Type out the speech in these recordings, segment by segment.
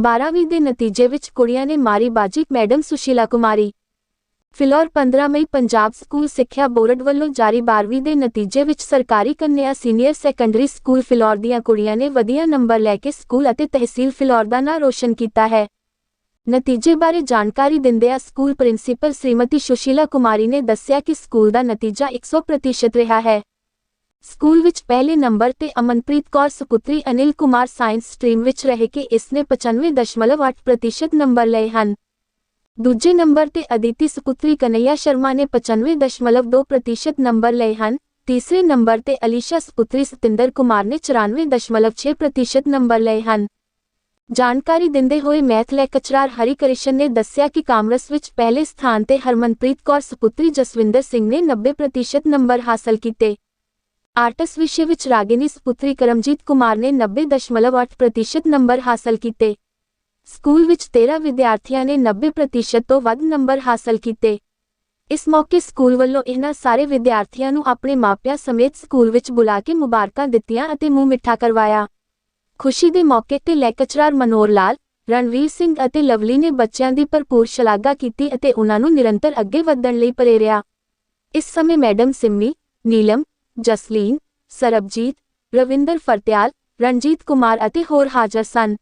12ਵੀਂ ਦੇ ਨਤੀਜੇ ਵਿੱਚ ਕੁੜੀਆਂ ਨੇ ਮਾਰੀ ਬਾਜੀ ਮੈਡਮ ਸੁਸ਼ੀਲਾ ਕੁਮਾਰੀ। ਫਿਲੌਰ 15 ਮਈ ਪੰਜਾਬ ਸਕੂਲ ਸਿੱਖਿਆ ਬੋਰਡ ਵੱਲੋਂ ਜਾਰੀ 12ਵੀਂ ਦੇ ਨਤੀਜੇ ਵਿੱਚ ਸਰਕਾਰੀ ਕੰਨਿਆ ਸੀਨੀਅਰ ਸੈਕੰਡਰੀ ਸਕੂਲ ਫਿਲੌਰ ਦੀਆਂ ਕੁੜੀਆਂ ਨੇ ਵਧੀਆ ਨੰਬਰ ਲੈ ਕੇ ਸਕੂਲ ਅਤੇ ਤਹਿਸੀਲ ਫਿਲੌਰ ਦਾ ਨਾਂ ਰੋਸ਼ਨ ਕੀਤਾ ਹੈ। ਨਤੀਜੇ ਬਾਰੇ ਜਾਣਕਾਰੀ ਦਿੰਦਿਆਂ ਸਕੂਲ ਪ੍ਰਿੰਸੀਪਲ ਸ਼੍ਰੀਮਤੀ ਸੁਸ਼ੀਲਾ ਕੁਮਾਰੀ ਨੇ ਦੱਸਿਆ ਕਿ ਸਕੂਲ ਦਾ ਨਤੀਜਾ 100% ਰਿਹਾ ਹੈ। ਸਕੂਲ ਵਿੱਚ ਪਹਿਲੇ ਨੰਬਰ ਤੇ ਅਮਨਪ੍ਰੀਤ ਕੌਰ, ਸੁਪੁੱਤਰੀ ਅਨਿਲ ਕੁਮਾਰ ਸਾਇੰਸ ਸਟਰੀਮ ਵਿੱਚ ਰਹਿ ਕੇ ਇਸ ਨੇ 95.8% ਨੰਬਰ ਲਏ ਹਨ। ਦੂਜੇ ਨੰਬਰ ਤੇ ਅਦਿਤੀ, ਸੁਪੁੱਤਰੀ ਕਨਈਆ ਸ਼ਰਮਾ ਨੇ 95.2% ਨੰਬਰ ਲਏ ਹਨ। ਤੀਸਰੇ ਨੰਬਰ ਤੇ ਅਲੀਸ਼ਾ, ਸੁਪੁੱਤਰੀ ਸਤਿੰਦਰ ਕੁਮਾਰ ਨੇ 94.6% ਨੰਬਰ ਲਏ ਹਨ। ਜਾਣਕਾਰੀ ਦਿੰਦੇ ਹੋਏ ਮੈਥ ਲੈਕਚਰਰ ਹਰੀ ਕ੍ਰਿਸ਼ਨ ਨੇ ਦੱਸਿਆ ਕਿ ਕਾਮਰਸ ਵਿੱਚ ਪਹਿਲੇ ਸਥਾਨ ਤੇ ਹਰਮਨਪ੍ਰੀਤ ਕੌਰ, ਸੁਪੁੱਤਰੀ ਜਸਵਿੰਦਰ ਸਿੰਘ ਨੇ 90% ਨੰਬਰ ਹਾਸਲ ਕੀਤੇ। ਆਰਟਸ ਵਿਸ਼ੇ ਵਿੱਚ ਰਾਗਿਨੀ ਸੁਪੁੱਤਰੀ ਕਰਮਜੀਤ ਕੁਮਾਰ ਨੇ 90.8% ਨੰਬਰ ਹਾਸਲ ਕੀਤੇ। ਸਕੂਲ ਵਿੱਚ 13 ਵਿਦਿਆਰਥੀਆਂ ਨੇ 90% ਤੋਂ ਵੱਧ ਨੰਬਰ ਹਾਸਲ ਕੀਤੇ। ਇਸ ਮੌਕੇ ਸਕੂਲ ਵੱਲੋਂ ਇਹਨਾਂ ਸਾਰੇ ਵਿਦਿਆਰਥੀਆਂ ਨੂੰ ਆਪਣੇ ਮਾਪਿਆਂ ਸਮੇਤ ਸਕੂਲ ਵਿੱਚ ਬੁਲਾ ਕੇ ਮੁਬਾਰਕਾਂ ਦਿੱਤੀਆਂ ਅਤੇ ਮੂੰਹ ਮਿੱਠਾ ਕਰਵਾਇਆ। ਖੁਸ਼ੀ ਦੇ ਮੌਕੇ ਤੇ ਲੈਕਚਰਾਰ ਮਨੋਰ ਲਾਲ, ਰਣਵੀਰ ਸਿੰਘ ਅਤੇ ਲਵਲੀ ਨੇ ਬੱਚਿਆਂ ਦੀ ਭਰਪੂਰ ਸ਼ਲਾਘਾ ਕੀਤੀ ਅਤੇ ਉਹਨਾਂ ਨੂੰ ਨਿਰੰਤਰ ਅੱਗੇ ਵਧਣ ਲਈ ਪ੍ਰੇਰਿਆ। ਇਸ ਸਮੇਂ ਮੈਡਮ ਸਿਮੀ, ਨੀਲਮ ਜਸਲੀਨ, ਸਰਬਜੀਤ, ਰਵਿੰਦਰ ਫਰਤਿਆਲ ਰਣਜੀਤ ਕੁਮਾਰ ਅਤੇ ਹੋਰ ਹਾਜ਼ਰ ਸਨ।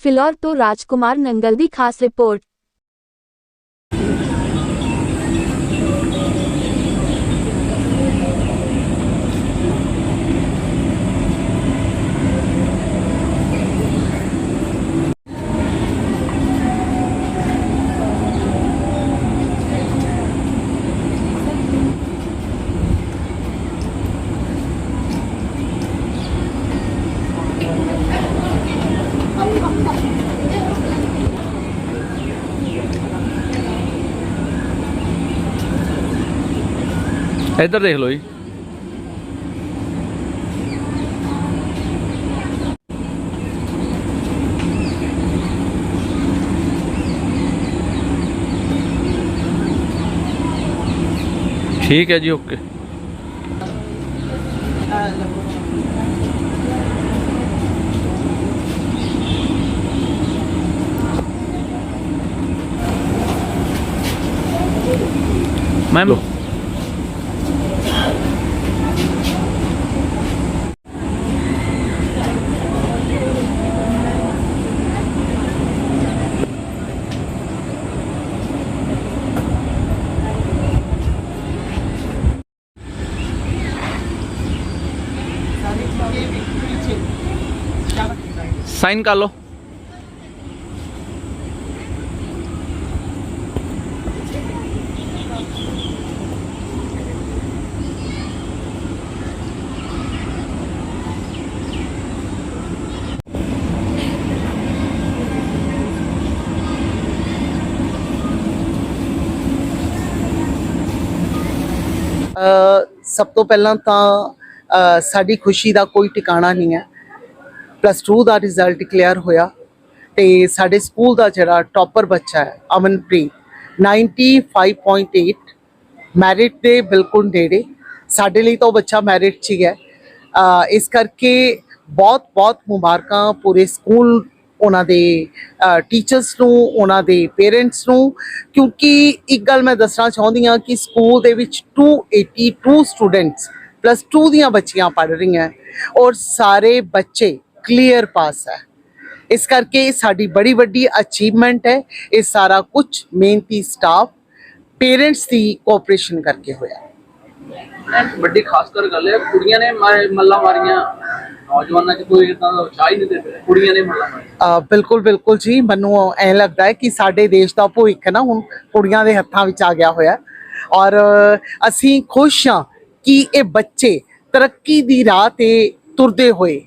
ਫਿਲੌਰ ਤੋਂ ਰਾਜਕੁਮਾਰ ਨੰਗਲ ਦੀ ਖਾਸ ਰਿਪੋਰਟ। ਇੱਧਰ ਦੇਖ ਲਓ ਜੀ। ਠੀਕ ਹੈ ਜੀ ਓਕੇ। ਮੈਮ ਸਾਈਨ ਕਰ ਲਓ। ਸਭ ਤੋਂ ਪਹਿਲਾਂ ਤਾਂ ਸਾਡੀ ਖੁਸ਼ੀ ਦਾ ਕੋਈ ਟਿਕਾਣਾ ਨਹੀਂ ਹੈ। ਪਲੱਸ 2 ਦਾ ਰਿਜ਼ਲਟ ਡਿਕਲੇਅਰ ਹੋਇਆ ਤੇ ਸਾਡੇ ਸਕੂਲ ਦਾ ਜਿਹੜਾ ਟੌਪਰ ਬੱਚਾ ਹੈ, ਅਮਨਪ੍ਰੀਤ 95.8 ਮੈਰਿਟ ਦੇ ਬਿਲਕੁਲ ਨੇੜੇ। ਸਾਡੇ ਲਈ ਤਾਂ ਉਹ ਬੱਚਾ ਮੈਰਿਟ 'ਚ ਹੀ ਹੈ। ਇਸ ਕਰਕੇ ਬਹੁਤ ਬਹੁਤ ਮੁਬਾਰਕਾਂ ਪੂਰੇ ਸਕੂਲ ਉਹਨਾਂ ਦੇ ਟੀਚਰਸ ਨੂੰ, ਉਹਨਾਂ ਦੇ ਪੇਰੈਂਟਸ ਨੂੰ। ਕਿਉਂਕਿ ਇੱਕ ਗੱਲ ਮੈਂ ਦੱਸਣਾ ਚਾਹੁੰਦੀ ਹਾਂ ਕਿ ਸਕੂਲ ਦੇ ਵਿੱਚ 282 ਸਟੂਡੈਂਟਸ ਪਲੱਸ 2 ਦੀਆਂ ਬੱਚੀਆਂ ਪੜ੍ਹ ਰਹੀਆਂ ਔਰ ਸਾਰੇ ਬੱਚੇ ਕਲੀਅਰ ਪਾਸ ਹੈ। ਇਸ ਕਰਕੇ ਸਾਡੀ ਬੜੀ ਵੱਡੀ ਅਚੀਵਮੈਂਟ ਹੈ। ਇਹ ਸਾਰਾ ਕੁਝ ਮਿਹਨਤੀ ਸਟਾਫ ਪੇਰੈਂਟਸ ਦੀ ਕੋਆਪਰੇਸ਼ਨ ਕਰਕੇ ਹੋਇਆ ਵੱਡੀ ਖਾਸ ਕਰ ਗੱਲ ਹੈ ਕੁੜੀਆਂ ਨੇ ਮੱਲਾ ਮਾਰੀਆਂ। ਨੌਜਵਾਨਾਂ 'ਚ ਕੋਈ ਇਦਾਂ ਦਾ ਉਤਸ਼ਾਹ ਹੀ ਨਹੀਂ ਦੇ ਕੁੜੀਆਂ ਨੇ ਮੱਲਾ ਮਾਰੀਆਂ। ਬਿਲਕੁਲ ਬਿਲਕੁਲ ਜੀ ਮੈਨੂੰ ਐਂ ਲੱਗਦਾ ਹੈ ਕਿ ਸਾਡੇ ਦੇਸ਼ ਦਾ ਭਵਿੱਖ ਨਾ ਹੁਣ ਕੁੜੀਆਂ ਦੇ ਹੱਥਾਂ ਵਿੱਚ ਆ ਗਿਆ ਹੋਇਆ। ਔਰ ਅਸੀਂ ਖੁਸ਼ ਹਾਂ ਕਿ ਇਹ ਬੱਚੇ ਤਰੱਕੀ ਦੀ ਰਾਹ ਤੇ ਤੁਰਦੇ ਹੋਏ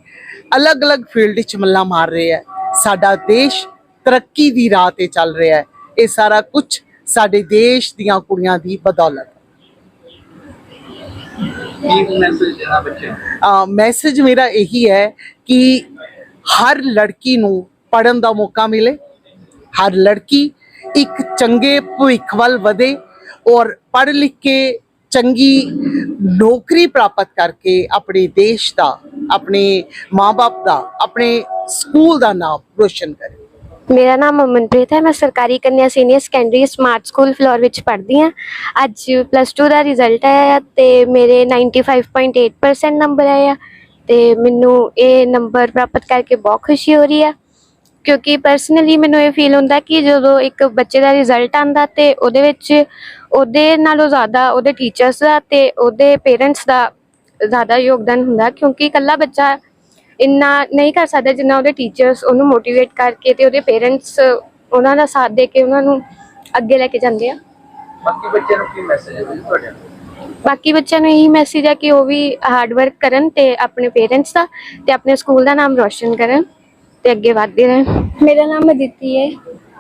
ਅਲੱਗ-ਅਲੱਗ ਫੀਲਡ ਵਿੱਚ ਮੱਲਾ ਮਾਰ ਰਹੇ ਹੈ? ਸਾਡਾ ਦੇਸ਼ ਤਰੱਕੀ ਦੀ ਰਾਹ ਤੇ ਚੱਲ ਰਿਹਾ ਹੈ। ਇਹ ਸਾਰਾ ਕੁਝ ਸਾਡੇ ਦੇਸ਼ ਦੀਆਂ ਕੁੜੀਆਂ ਦੀ ਬਦੌਲਤ ਮੈਸੇਜ ਮੇਰਾ ਇਹੀ ਹੈ ਕਿ ਹਰ ਲੜਕੀ ਨੂੰ ਪੜਨ ਦਾ ਮੌਕਾ ਮਿਲੇ ਹਰ ਲੜਕੀ ਇੱਕ ਚੰਗੇ ਭਵਿੱਖ ਵੱਲ ਵਧੇ ਔਰ ਪੜ੍ਹ ਲਿਖ ਕੇ ਚੰਗੀ ਨੌਕਰੀ ਪ੍ਰਾਪਤ ਕਰਕੇ ਆਪਣੇ ਦੇਸ਼ ਦਾ, ਆਪਣੇ ਮਾਪੇ ਦਾ, ਆਪਣੇ ਸਕੂਲ ਦਾ ਨਾਮ ਰੋਸ਼ਨ ਕਰੇ। ਮੇਰਾ ਨਾਮ ਅਮਨਪ੍ਰੀਤ ਹੈ, ਮੈਂ ਸਰਕਾਰੀ ਕੰਨਿਆ senior secondary smart school Phillaur ਵਿੱਚ ਪੜ੍ਹਦੀ ਹਾਂ। ਅੱਜ ਪਲੱਸ 2 ਦਾ ਰਿਜ਼ਲਟ ਆਇਆ ਆ ਤੇ ਮੇਰੇ 95.8% ਨੰਬਰ ਆਏ ਆ ਤੇ ਮੈਨੂੰ ਇਹ ਨੰਬਰ ਪ੍ਰਾਪਤ ਕਰਕੇ ਬਹੁਤ ਖੁਸ਼ੀ ਹੋ ਰਹੀ ਆ। ਕਿਉਂਕਿ ਪਰਸਨਲੀ ਮੈਨੂੰ ਇਹ ਫੀਲ ਹੁੰਦਾ ਕਿ ਜਦੋਂ ਇੱਕ ਬੱਚੇ ਦਾ ਰਿਜ਼ਲਟ ਆਂਦਾ ਤੇ ਉਹਦੇ ਵਿੱਚ ਉਹਦੇ ਨਾਲੋਂ ਜ਼ਿਆਦਾ ਉਹਦੇ ਟੀਚਰਸ ਦਾ ਤੇ ਉਹਦੇ ਪੇਰੈਂਟਸ ਦਾ ਜ਼ਿਆਦਾ ਯੋਗਦਾਨ ਹੁੰਦਾ ਕਿਉਂਕਿ ਇਕੱਲਾ ਬੱਚਾ ਇੰਨਾ ਨਹੀਂ ਕਰ ਸਕਦਾ ਜਿੰਨਾ ਉਹਦੇ ਟੀਚਰਸ ਉਹਨੂੰ ਮੋਟੀਵੇਟ ਕਰਕੇ ਤੇ ਉਹਦੇ ਪੇਰੈਂਟਸ ਉਹਨਾਂ ਦਾ ਸਾਥ ਦੇ ਕੇ ਉਹਨਾਂ ਨੂੰ ਅੱਗੇ ਲੈ ਕੇ ਜਾਂਦੇ ਆ। ਬਾਕੀ ਬੱਚਿਆਂ ਨੂੰ ਕੀ ਮੈਸੇਜ ਹੈ ਜੀ ਤੁਹਾਡੇ ਬਾਕੀ ਬੱਚਿਆਂ ਨੂੰ ਇਹੀ ਮੈਸੇਜ ਹੈ ਕਿ ਉਹ ਵੀ ਹਾਰਡ ਵਰਕ ਕਰਨ ਤੇ ਆਪਣੇ ਪੇਰੈਂਟਸ ਦਾ ਤੇ ਆਪਣੇ ਸਕੂਲ ਦਾ ਨਾਮ ਰੋਸ਼ਨ ਕਰਨ ਤੇ ਅੱਗੇ ਵਧਦੇ ਰਹਿਣ। ਮੇਰਾ ਨਾਮ ਅਦਿਤੀ ਹੈ।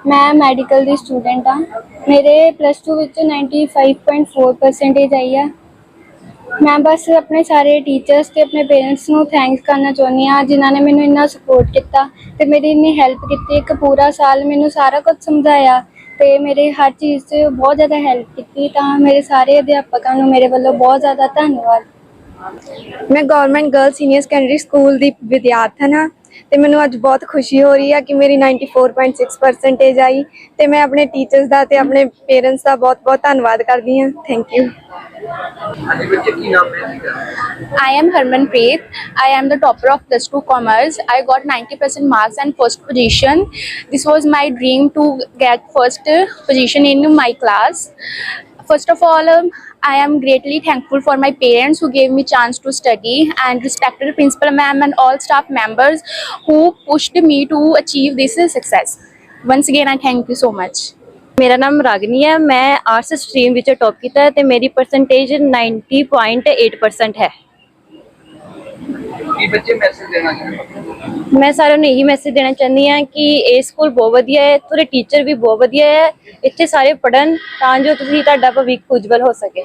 ਮੈਂ ਮੈਡੀਕਲ ਦੀ ਸਟੂਡੈਂਟ ਹਾਂ। ਮੇਰੇ ਪਲੱਸ 2 ਵਿੱਚ 95.4% ਆਈ ਆ। ਮੈਂ ਬਸ ਆਪਣੇ ਸਾਰੇ ਟੀਚਰਸ ਤੇ ਆਪਣੇ ਪੇਰੈਂਟਸ ਨੂੰ ਥੈਂਕਸ ਕਰਨਾ ਚਾਹੁੰਦੀ ਹਾਂ, ਜਿਨ੍ਹਾਂ ਨੇ ਮੈਨੂੰ ਇੰਨਾ ਸਪੋਰਟ ਕੀਤਾ ਤੇ ਮੇਰੀ ਇੰਨੀ ਹੈਲਪ ਕੀਤੀ। ਇੱਕ ਪੂਰਾ ਸਾਲ ਮੈਨੂੰ ਸਾਰਾ ਕੁਝ ਸਮਝਾਇਆ ਤੇ ਮੇਰੇ ਹਰ ਚੀਜ਼ 'ਚ ਬਹੁਤ ਜ਼ਿਆਦਾ ਹੈਲਪ ਕੀਤੀ। ਤਾਂ ਮੇਰੇ ਸਾਰੇ ਅਧਿਆਪਕਾਂ ਨੂੰ ਮੇਰੇ ਵੱਲੋਂ ਬਹੁਤ ਜ਼ਿਆਦਾ ਧੰਨਵਾਦ। ਮੈਂ government girl senior secondary school ਦੀ ਵਿਦਿਆਰਥਣ ਹਾਂ। ਤੇ ਮੈਨੂੰ ਅੱਜ ਬਹੁਤ ਖੁਸ਼ੀ ਹੋ ਰਹੀ ਹੈ ਕਿ ਮੇਰੀ 94.6% ਆਈ ਤੇ ਮੈਂ ਆਪਣੇ ਟੀਚਰਸ ਦਾ ਤੇ ਆਪਣੇ ਪੇਰੈਂਟਸ ਦਾ ਬਹੁਤ-ਬਹੁਤ ਧੰਨਵਾਦ ਕਰਦੀ ਹਾਂ ਥੈਂਕ ਯੂ ਹਾਂਜੀ ਬੱਚੇ ਕੀ ਨਾਮ ਹੈ ਜੀ I am Harmanpreet. I am the topper of plus 2 commerce. I got 90% marks and first position. This was my dream to get first uh, position in my class. First of all, um, I am greatly thankful for my parents who gave me chance to study and respected principal ma'am and all staff members who pushed me to achieve this uh, success. Once again, I thank you so much. ਮੇਰਾ ਨਾਮ ਰਾਗਨੀ ਹੈ ਮੈਂ arts stream ਵਿੱਚ top ਕੀਤਾ ਹੈ ਤੇ ਮੇਰੀ percentage 90.8% ਹੈ ਕੀ ਬੱਚੇ ਮੈਸੇਜ ਦੇਣਾ ਚਾਹੁੰਦੇ ਮੈਂ ਸਾਰਿਆਂ ਨੂੰ ਇਹੀ ਮੈਸੇਜ ਦੇਣਾ ਚਾਹੁੰਦੀ ਹਾਂ ਕਿ ਇਹ ਸਕੂਲ ਬਹੁਤ ਵਧੀਆ ਹੈ, ਤੁਹਾਡੇ ਟੀਚਰ ਵੀ ਬਹੁਤ ਵਧੀਆ ਹੈ, ਇੱਥੇ ਸਾਰੇ ਪੜਨ ਤਾਂ ਜੋ ਤੁਸੀਂ ਤੁਹਾਡਾ ਭਵਿੱਖ ਉਜਵਲ ਹੋ ਸਕੇ।